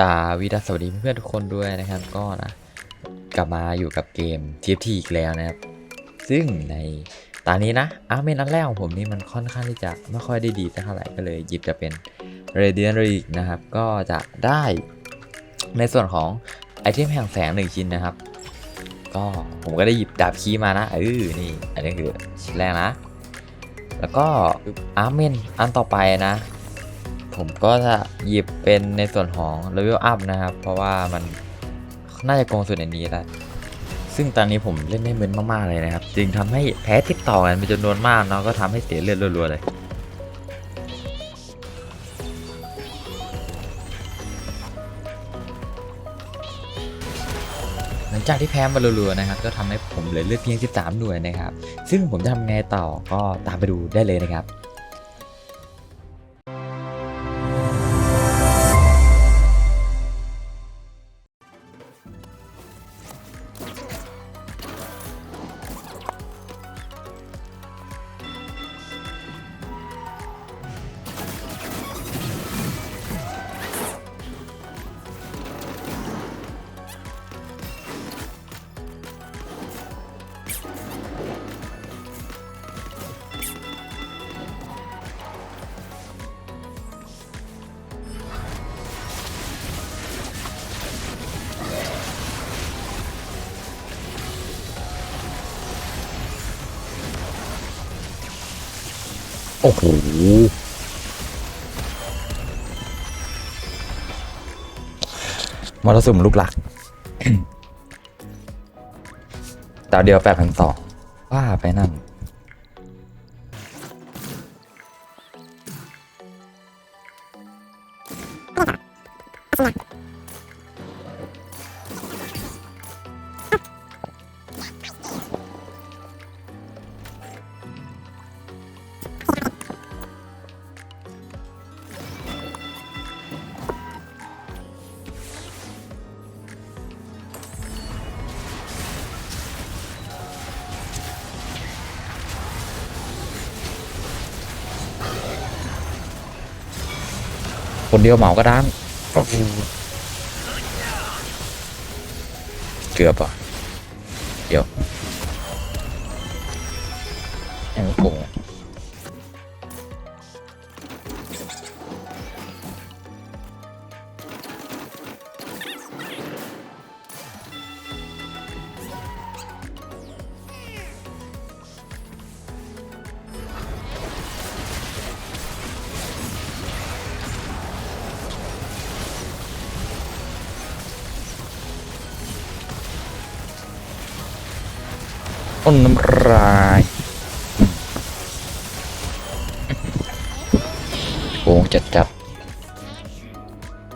ตาวิดาสวัสดีเพื่อนทุกคนด้วยนะครับก็นะกลับมาอยู่กับเกม TFT อีกแล้วนะครับ ซึ่งในตอนนี้นะอาร์เมนนัดแรกของผมนี่มันค่อนข้างที่จะไม่ค่อยได้ดีสักเท่าไหร่ก็เลยหยิบจะเป็น Radiant r e g นะครับ ก็จะได้ในส่วนของไอเทมแห่งแสงหนึ่งชิ้นนะครับ ก็ผมก็ได้หยิบดาบคีมานะเออนี่อันนี้คือชิ้นแรกนะ แล้วก็อาร์เมนอันต่อไปนะ ผมก็จะหยิบเป็นในส่วนของ Level Up นะครับ เพราะว่ามันน่าจะโกงสุดในนี้แหละซึ่งตอนนี้ผมเล่นไม่มึนมากๆเลยนะครับ จึงทำให้แพ้ติดต่อกันเป็นจำนวนมากเนาะก็ทำให้เสียเลือดรัวๆเลย หลังจากที่แพ้มารัวๆนะครับ ก็ทำให้ผมเหลือเลือดเพียง 13 หน่วยนะครับ ซึ่งผมจะทำไงต่อก็ตามไปดูได้เลยนะครับ โอ้โหมรสุมลูกหลักดาวเดียวแปดพันสองว่าไปนั่น คนเดียวเหมาก็ด้านโอ้โหเกือบอะเดี๋ยว ต้นน้ำลายโกงจัดจัด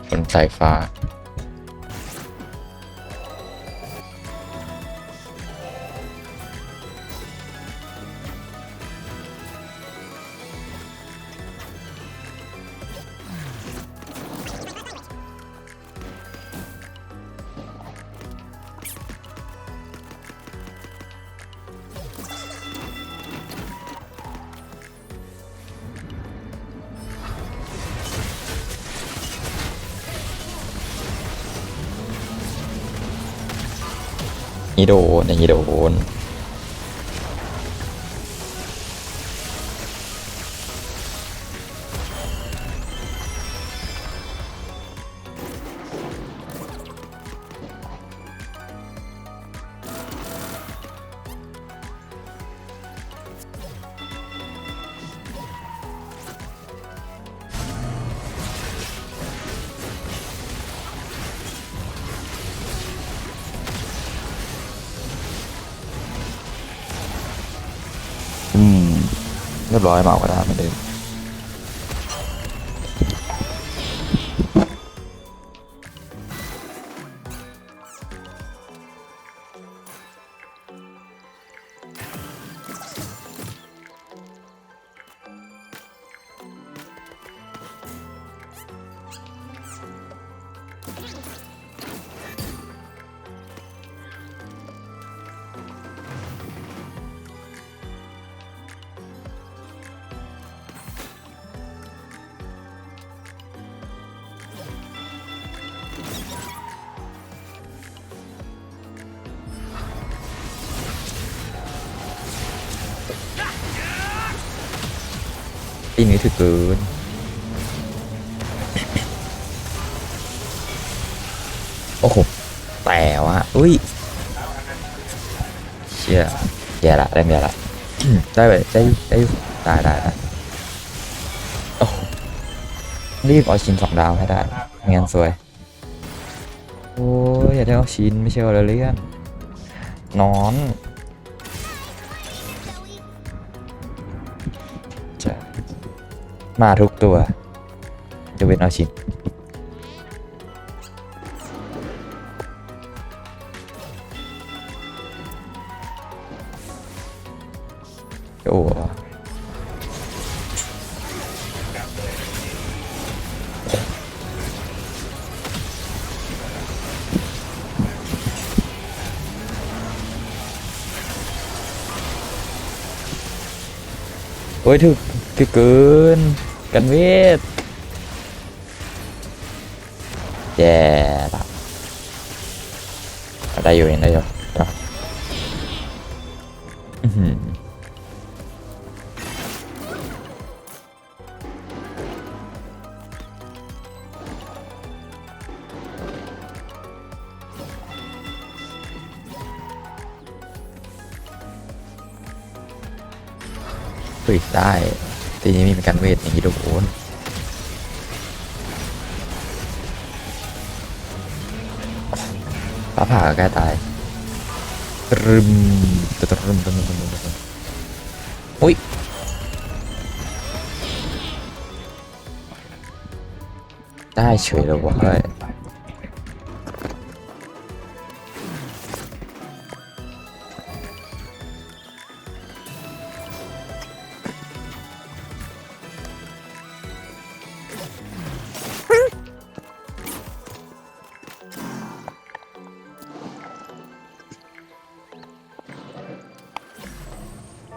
บนสายฟ้า โดนอย่างนี้โดน อืมเรียบร้อยเมาก็ได้ไม่เดิม ปีนี้ถือเกินโอ้โหแต่ว่าอุ้ยเชี่ยแย่ละได้แย่ละได้ไปได้ได้ได้ได้ได้โอ้รีบเอาชิ้นสองดาวให้ได้ไม่งั้นสวย โอ้ย อย่าได้เอาชิ้นไม่ใช่เอาเลื่อนนอน มาทุกตัวจะเว้นอาชินโอ้โหโอ้ยถึกถึกเกิน กันเวทแย่ละเอได้อยู่เองได้อยู่อือหือเฮ้ยได้ ทีนี้มีการเวทอย่างนี้ดูโดนฟ้าผ่าก็ใกล้ตายรึมตรึมตรึมตรึมตรึมตรึมตรึมอุ้ยได้เฉยเลยวะ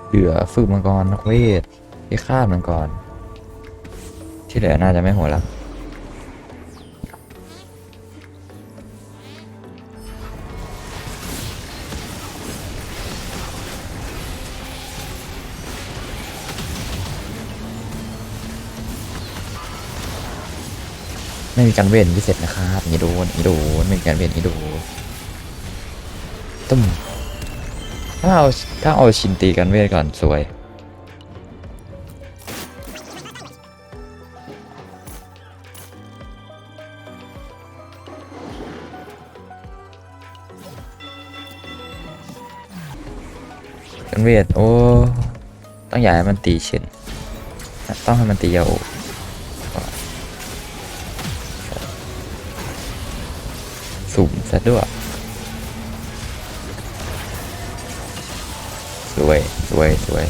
เฮ้ยเหลือฝึกมังกรนักเวทที่ฆ่ามังกร ที่เหลือน่าจะไม่หัวแล้วไม่มีการเว้นพิเศษนะครับนี่โดนนี่โดนไม่มีการเว้นนี่โดนตุ้ม ถ้าเอาถ้าเอาชินตีกันเวทก่อนสวย กันเวทโอ้ ต้องอย่าให้มันตีเช่นต้องให้มันตียาวสุ่มซะด้วย สวยสวยสวย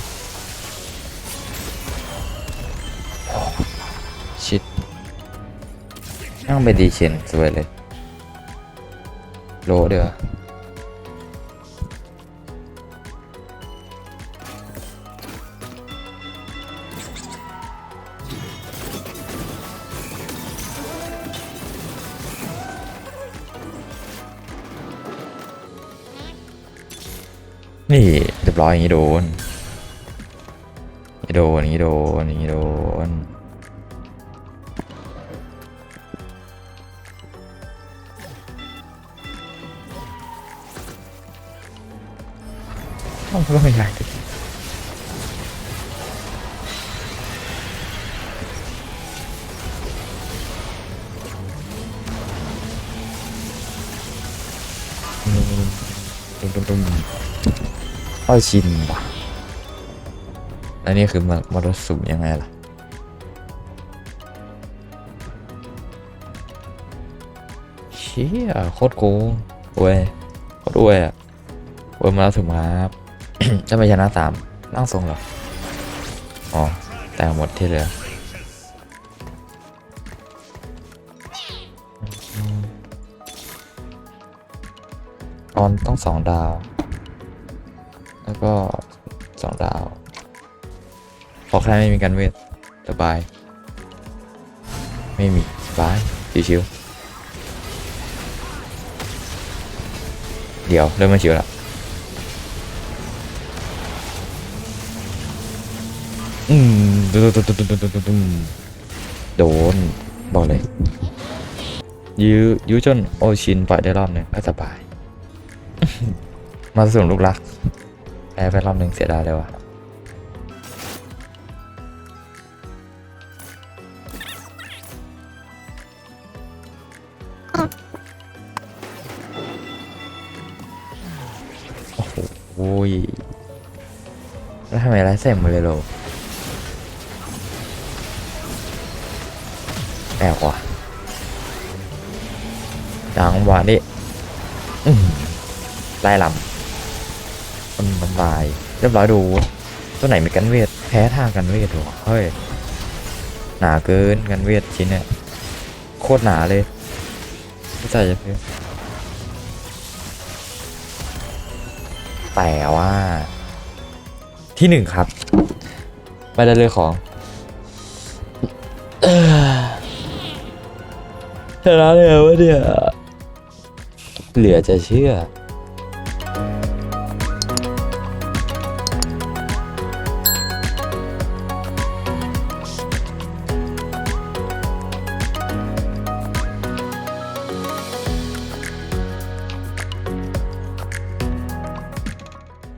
ชิดต้องไปดีเชนสวยเลย โลเดือนี่ ร้อยอย่างนี้โดนอย่างนี้โดนอย่างนี้โดนอย่างนี้โดนต้องต้องไม่ได้ดิ เข้าชินว่ะแล้วนี่คือมามรสุมยังไงล่ะเชี่ยโคตรโกงเว้ยโคตรอวยอะเว้ยมาแล้วถึงมาครับจะไม่ชนะสามร่างทรงเหรอ อ๋อ แต่หมดที่เหลืออืมตอนต้องสองดาว แล้วก็สองดาวพอแค่ไม่มีการเวทสบาย ไม่มีสบายชิวๆเดี๋ยว เริ่มม่ชิวละอืมโดน บอกเลย ยื้อยื้อจนโอชินปล่อยได้รอบหนึ่งก็สบาย มาส่งลูกรัก พ้ไปรอบหนึ่งเสียดายเลยว่ะโอ้โหโอ้ยแล้วทำไมไร้เส้นมาเลยโลแปลกว่ะจังหวะนี้ไล่ลำ มันมันลาย เรียบร้อยดู ตัวไหนมีกันเวท แพ้ทางกันเวทวะเฮ้ย หนาเกินกันเวทชิ้นเนี่ย โคตรหนาเลยไม่ใช่จะเพื่อแต่ว่าที่หนึ่งครับ ไปได้เลยของเอ้อชนะเลยวะเนี่ยเหลือจะเชื่อ